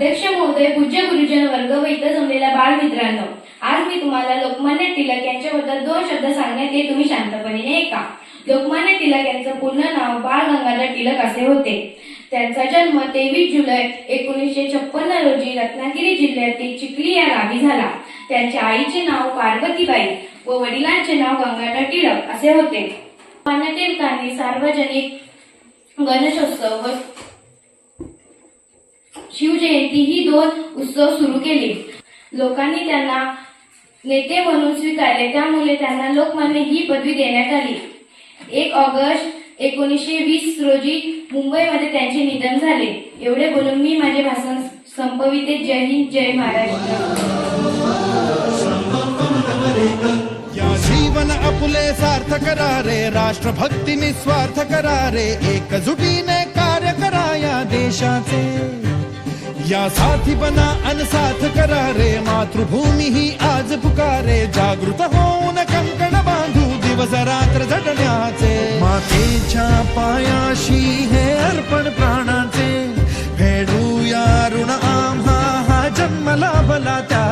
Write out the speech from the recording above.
अध्यक्ष महोदय पूज्य गुरुजन वर्ग व इथं जमलेल्या बालमित्रांनो आज मी तुम्हाला लोकमान्य टिळक यांच्याबद्दल दोन शब्द सांगण्यात ते तुम्ही शांतपणे ऐका लोकमान्य टिळक यांचं पूर्ण नाव बाळ गंगाधर टिळक असे होते. त्यांचा जन्म तेवीस जुलै एकोणीसशे छप्पन्न रोजी रत्नागिरी जिल्ह्यातील चिखली या गावी झाला. त्यांच्या आईचे नाव पार्वतीबाई व वडिलांचे नाव गंगाधर टिळक असे होते. लोकमान्य टिळकांनी सार्वजनिक गणेशोत्सव व शिवजयंती ही दोन उत्सव सुरू केले. लोकांनी त्यांना नेते म्हणून स्वीकारले. त्यामुळे त्यांना लोकमान्य ही पदवी देण्यात आली. एक ऑगस्ट एकोणीसशे वीस रोजी मुंबईमध्ये त्यांचे निधन झाले. एवढे बोलून मी माझे भाषण संपविते. जय हिंद जय महाराष्ट्र. जीवन अपुले सार्थ करा रे राष्ट्रभक्ती निस्वार्थ करा रे एकजुटीने कार्य करा या देशाचे. या साथी बना अनसाथ करा रे मातृभूमी ही आज पुकारे. जागृत होऊन कंकण बांधू दिवस रात्र झटण्याचे. मातेच्या पायाशी हे अर्पण प्राणाचे. फेडूया ऋण आम्हा हा जन्मला बला त्या